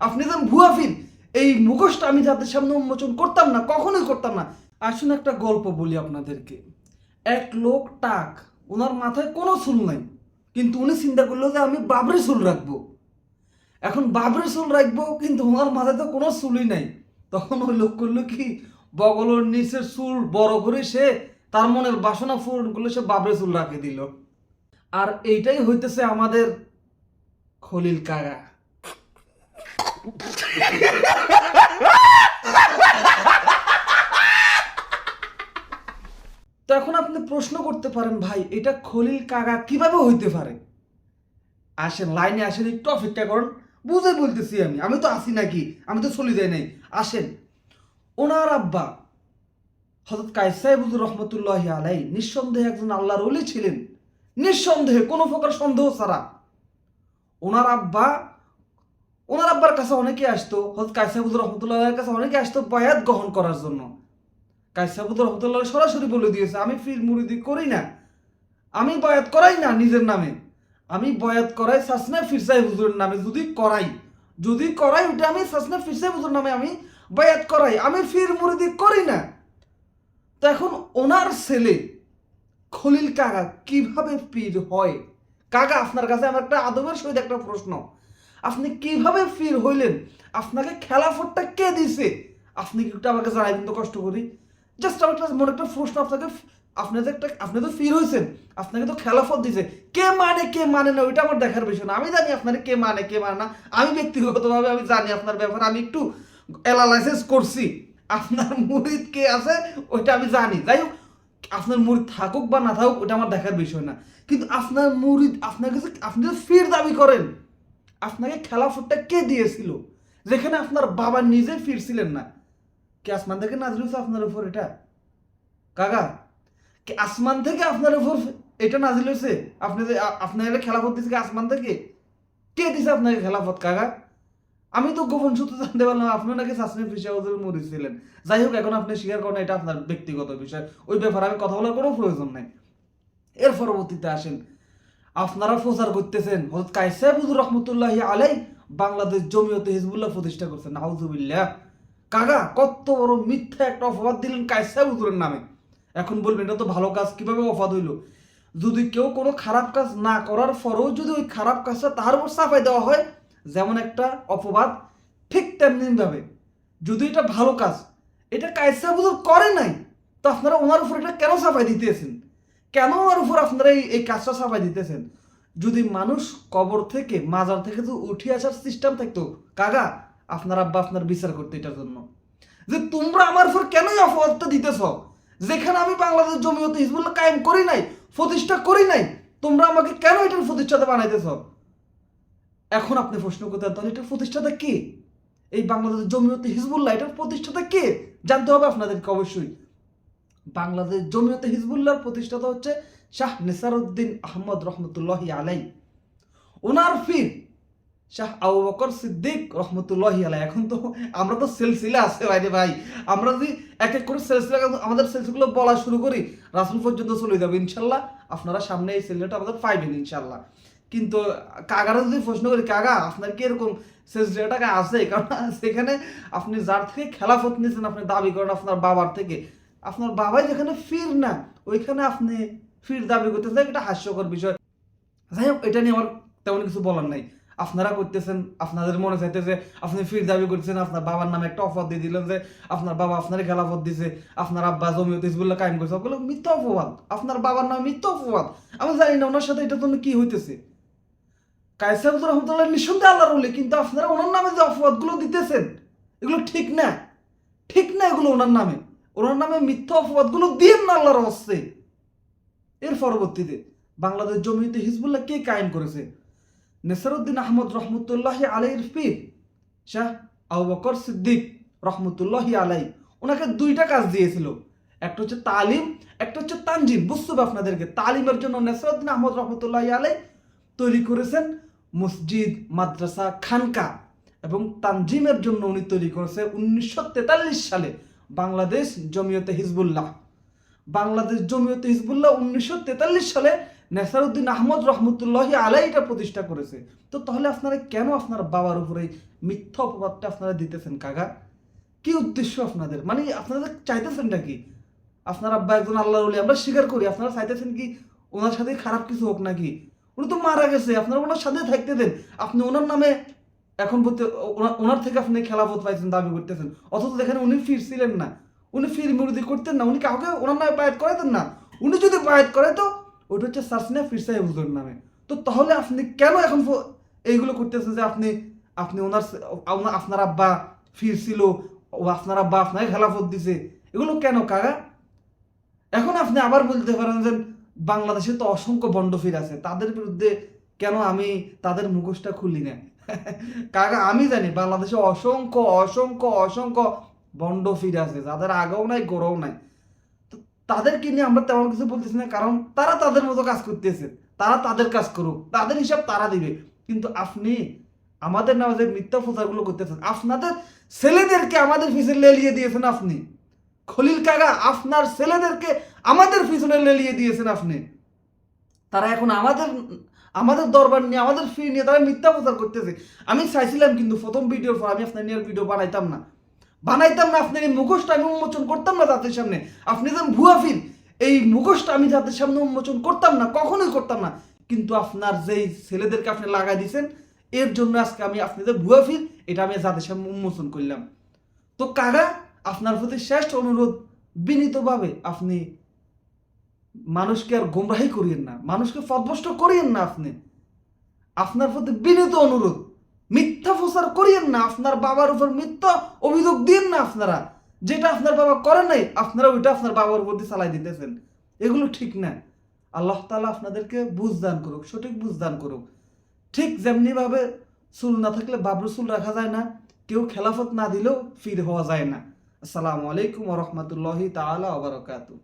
আপনি যেন ভুয়া ফির এই মুখোশটা আমি যাদের সামনে উন্মোচন করতাম না, কখনোই করতাম না। আসুন একটা গল্প বলি আপনাদেরকে। এক লোক টাক, ওনার মাথায় কোনো চুল নাই, কিন্তু উনি চিন্তা করল যে আমি বাবরে চুল রাখব। এখন বাবরে চুল রাখব, কিন্তু ওনার মাথায় তো কোনো চুলই নাই। তখন ওই লোক করল কি, বগলের নিচের চুল বড় করে সে তার মনের বাসনা পূরণ করলে, সে বাবরে চুল রাখে দিল। আর এইটাই হইতেছে আমাদের খলিল কাগা তো এখন আপনি প্রশ্ন করতে পারেন, ভাই, এটা খলিল কাকা কীভাবে হইতে পারে? আসেন, লাইনে আসেন একটু অপেক্ষা করুন। বুঝে বলতেছি আমি আমি তো আসি নাকি? আমি তো চলে যাই নাই। আসেন, ওনার আব্বা হজরত কায়সাইবুজুর রহমতুল্লাহ আলাই নিঃসন্দেহে একজন আল্লাহর অলি ছিলেন। নিঃসন্দেহে, কোনো প্রকার সন্দেহ ছাড়া। ওনার আব্বা ওনার আব্বার কাছে অনেকে আসতো হজরত কায়সাইবুজুর রহমতুল্লাহ কাছে অনেকে আসতো বায়াত গ্রহণ করার জন্য। কায়সাইবুজুর রহমতুল্লাহ সরাসরি বলে দিয়েছে, আমি ফির মুরিদি করি না। আমি বয়াত করাই না নিজের নামে। আমি বয়াত করাই সাসনা ফিরসাই হুজুরের নামে, যদি করাই। যদি করাই, ওটা আমি সাসনা ফিরসাই হুজুর নামে আমি বয়াত করাই। আমি ফির মুরিদি করি না। তো এখন ওনার ছেলে খলিল কাকা কীভাবে পীর হয়? কাকা, আপনার কাছে আমার একটা আদবের সহিত একটা প্রশ্ন। আপনি কীভাবে ফির হইলেন? আপনাকে খেলাফতটা কে দিছে? আপনি কি একটু আমাকে জানাই কিন্তু কষ্ট করি। জাস্ট আমার একটা মনে একটা প্রশ্ন, আপনাকে আপনি তো একটা আপনি তো ফির হয়েছেন আপনাকে তো খেলাফত দিছে। কে মানে কে মানে না, ওইটা আমার দেখার বিষয় না। আমি জানি আপনার কে মানে কে মানে না। আমি ব্যক্তিগতভাবে আমি জানি আপনার ব্যাপারে, আমি একটু অ্যানালাইসিস করছি। আপনার মুরিদ কে আছে, ওইটা আমি জানি। যাই হোক, আপনার মুরিদ থাকুক বা না থাকুক ওটা আমার দেখার বিষয় না। কিন্তু আপনার মুরিদ আপনার কাছে আপনি তো ফির দাবি করেন আপনাকে খেলাফতটা কে দিয়েছিল? যেখানে আপনার বাবা নিজে ফিরছিলেন না। কি আসমান থেকে নাজল হয়েছে আপনার উপর এটা? কাকা, কি আসমান থেকে আপনার উপর এটা নাজিল হয়েছে? আপনি যে আপনার এটা খেলাফত দিচ্ছে কি আসমান থেকে কে দিছে আপনাকে খেলাফত কাকা? আমি তো গোপন সূত্র জানতে পারলাম আপনি নাকি সাসমি ফিসাউজের মরেছিলেন যাই হোক, এখন আপনি স্বীকার করেন এটা আপনার ব্যক্তিগত বিষয়। ওই ব্যাপারে আমি কথা বলার কোনো প্রয়োজন নাই। এর পরবর্তীতে আসেন। আপনারা প্রচার করতেছেন। হজরত কাইসাবুদুর রহমতুল্লাহ আলাই বাংলাদেশ জমিয়তে হিজবুল্লাহ প্রতিষ্ঠা করছেন। নাউজুবিল্লাহ। কাকা, কত বড় মিথ্যা একটা অপবাদ দিলেন কাইসাবুদুরের নামে। এখন বলবেন, এটা তো ভালো কাজ, কীভাবে অপবাদ হইল? যদি কেউ কোনো খারাপ কাজ না করার পরেও যদি ওই খারাপ কাজটা তার উপর চাপাই দেওয়া হয়, যেমন একটা অপবাদ, ঠিক তেমনি ভাবে যদি এটা ভালো কাজ, এটা কায়সা বুজুর করে নাই, তো আপনারা ওনার উপর এটা কেন চাপাই দিতেছেন? কেন ওনার উপর আপনারা এই এই কাজটা চাপাই দিতেছেন? যদি মানুষ কবর থেকে, মাজার থেকে তো উঠে আসার সিস্টেম থাকতো, কাকা, আপনার আব্বা আপনার বিচার করতে এটার জন্য। যে তোমরা আমার উপর কেন এই অপবাদটা দিতেছ? যেখানে আমি বাংলাদেশ জমিয়তে হিজবুল্লাহ কায়েম করি নাই, প্রতিষ্ঠা করি নাই, তোমরা আমাকে কেন এটার প্রতিষ্ঠাতা বানাইতেছ? এখন আপনি প্রশ্ন করতে তাহলে এটার প্রতিষ্ঠাতা কে? এই বাংলাদেশ জমিয়তে হিজবুল্লাহ, এটার প্রতিষ্ঠাতা কে? জানতে হবে আপনাদেরকে অবশ্যই। বাংলাদেশ জমিয়তে হিজবুল্লাহর প্রতিষ্ঠাতা হচ্ছে শাহ নিসারউদ্দিন আহমদ রহমতুল্লাহ আলাই ওনার ফির শাহ আবু বকর সিদ্দিক রহমতুল্লাহ আলাই এখন তো আমরা তো সিলসিলা আছে বাইরে ভাই। আমরা যদি এক এক করে সিলসিলা আমাদের সিলসিলাগুলো বলা শুরু করি, রাসুল পর্যন্ত চলে যাবে ইনশাল্লাহ। আপনারা সামনে এই সিলসিলাটা আমাদের পাইবেন ইনশাল্লাহ। কিন্তু কাগারা যদি প্রশ্ন করি কাগা আপনার কি এরকম সিলসিলা টাকা আছে? কারণ সেখানে আপনি যার থেকে খেলাফত নিয়েছেন, আপনি দাবি করেন আপনার বাবার থেকে। আপনার বাবাই যেখানে ফির না, ওইখানে আপনি ফির দাবি করতেছেন এটা হাস্যকর বিষয়। যাই হোক, এটা নিয়ে আমার তেমন কিছু বলার নাই। আপনারা করতেছেন, আপনাদের মনে চাইতেছে, আপনি ফির দাবি করতেছেন, আপনার বাবার নামে একটা অফার দিয়ে দিলেন যে, আপনার বাবা আপনার খেলাফত দিছে, আপনার আব্বা জমিয়ত হিজবুল্লাহ কায়েম করছে। ওগুলো মিথ্যা অপবাদ। আপনার বাবার নামে মিথ্যা অপবাদ। আমি জানি না ওনার সাথে এটার জন্য কি হইতেছে। কায়সাবুর রহমতুল্লাহ নিঃসন্দেহে আল্লাহর বলে কিন্তু আপনারা ওনার নামে যে অপবাদগুলো দিতেছেন, এগুলো ঠিক না। ঠিক না এগুলো ওনার নামে। ওনার নামে মিথ্যা অপবাদগুলো দিন না আল্লাহর হস্তে। এর পরবর্তীতে বাংলাদেশ জমিতে হিজবুল্লাহ কে কায়েম করেছে? নেসারুদ্দিন আহমদ রহমতুল্লাহ আলাইয়ের পীর, শাহ আবু বকর সিদ্দিক রহমতুল্লাহ আলাই, ওনাকে দুইটা কাজ দিয়েছিল। একটা হচ্ছে তালিম, একটা হচ্ছে তানজিম। বুঝতে আপনাদেরকে, তালিমের জন্য নেসারুদ্দিন আহমদ রহমতুল্লাহ আলাই তৈরি করেছেন মসজিদ, মাদ্রাসা, খানকা। এবং তানজিমের জন্য উনি তৈরি করেছে উনিশশো তেতাল্লিশ সালে বাংলাদেশ জমিয়তে হিজবুল্লাহ। বাংলাদেশ জমিয়তে হিজবুল্লাহ উনিশশো তেতাল্লিশ সালে নেসারউদ্দিন আহমদ রহমতুল্লাহি আলাই এটা প্রতিষ্ঠা করেছে। তো তাহলে আপনারা কেন আপনার বাবার উপরে মিথ্যা অপবাদটা আপনারা দিতেছেন কাকা? কি উদ্দেশ্য আপনাদের? মানে আপনারা চাইতেছেনটা কি আপনার আব্বা একজন আল্লাহর ওলি, আমরা স্বীকার করি, আপনারা চাইতেছেন কি ওনার সাথে খারাপ কিছু হোক নাকি? উনি তো মারা গেছে, আপনারা ওনার সাথে থাকতে দেন। আপনি ওনার নামে এখন বলতে ওনার থেকে আপনি খেলাফত পাইছেন, দাবি করতেছেন। অথচ দেখেন উনি ফিরছিলেন না। উনি ফির মুরুদি করতেন না, উনি কাউকে ওনার নামে বায়াত করাতেন না। উনি যদি বায়াত করে তো ওটা হচ্ছে সাসিনা ফির সাহেব হুজুর নামে। তো তাহলে আপনি কেন এখন এইগুলো করতেছেন যে আপনি আপনি ওনার আপনার আব্বা ফিরছিল, ও আপনার আব্বা আপনাকে খেলাফত দিছে। এগুলো কেন কাকা? এখন আপনি আবার বলতে পারেন যে বাংলাদেশে তো অসংখ্য বন্ডফির আছে। তাদের বিরুদ্ধে কেন আমি তাদের মুখোশটা খুলি না? কাকা, আমি জানি বাংলাদেশে অসংখ্য অসংখ্য অসংখ্য বন্ড ফিরে আছে, যাদের আগেও নাই, গোড়াও নাই। তো তাদেরকে নিয়ে আমরা তেমন কিছু বলতেছি না, কারণ তারা তাদের মতো কাজ করতেছে, তারা তাদের কাজ করুক, তাদের হিসাব তারা দিবে। কিন্তু আপনি আমাদের নামে যে মিথ্যা প্রচারগুলো করতেছেন, আপনাদের ছেলেদেরকে আমাদের পিছনে লেলিয়ে দিয়েছেন আপনি। খলিল কাকা, আপনার ছেলেদেরকে আমাদের পিছনে লেলিয়ে দিয়েছেন আপনি। তারা এখন আমাদের আমাদের দরবার নিয়ে, আমাদের ফি নিয়ে তারা মিথ্যা প্রচার করতেছে। আমি চাইছিলাম কিন্তু প্রথম ভিডিওর পর আমি আপনার নিয়ে ভিডিও বানাইতাম না। বানাইতাম না আপনার এই মুখোশটা আমি উন্মোচন করতাম না জাতির সামনে। আপনি যেন ভুয়া ফির এই মুখোশটা আমি জাতির সামনে উন্মোচন করতাম না, কখনোই করতাম না। কিন্তু আপনার যেই ছেলেদেরকে আপনি লাগাই দিয়েছেন এর জন্য আজকে আমি আপনাদের ভুয়া ফির এটা আমি জাতির সামনে উন্মোচন করলাম। তো কারা? আপনার প্রতি শ্রেষ্ঠ অনুরোধ, বিনীতভাবে আপনি মানুষকে আর গোমরাহি করিয়েন না, মানুষকে পদভষ্ট করিয়েন না আপনি। আপনার প্রতি বিনীত অনুরোধ, মিথ্যা প্রচার করিয়েন না, আপনার বাবার উপর মিথ্যা অভিযোগ দিন না আপনারা। যেটা আপনার বাবা করে নাই, আপনারা ওইটা আপনার বাবার উপর দিয়ে চালাই দিতেছেন। এগুলো ঠিক না। আল্লাহ তালা আপনাদেরকে বুঝ দান করুক, সঠিক বুঝ দান করুক। ঠিক যেমনিভাবে চুল না থাকলে বাবরু চুল রাখা যায় না, কেউ খেলাফত না দিলেও ফির হওয়া যায় না। আসসালামু আলাইকুম রহমতুল্লাহি তাআলা ওয়া বারাকাতুহু।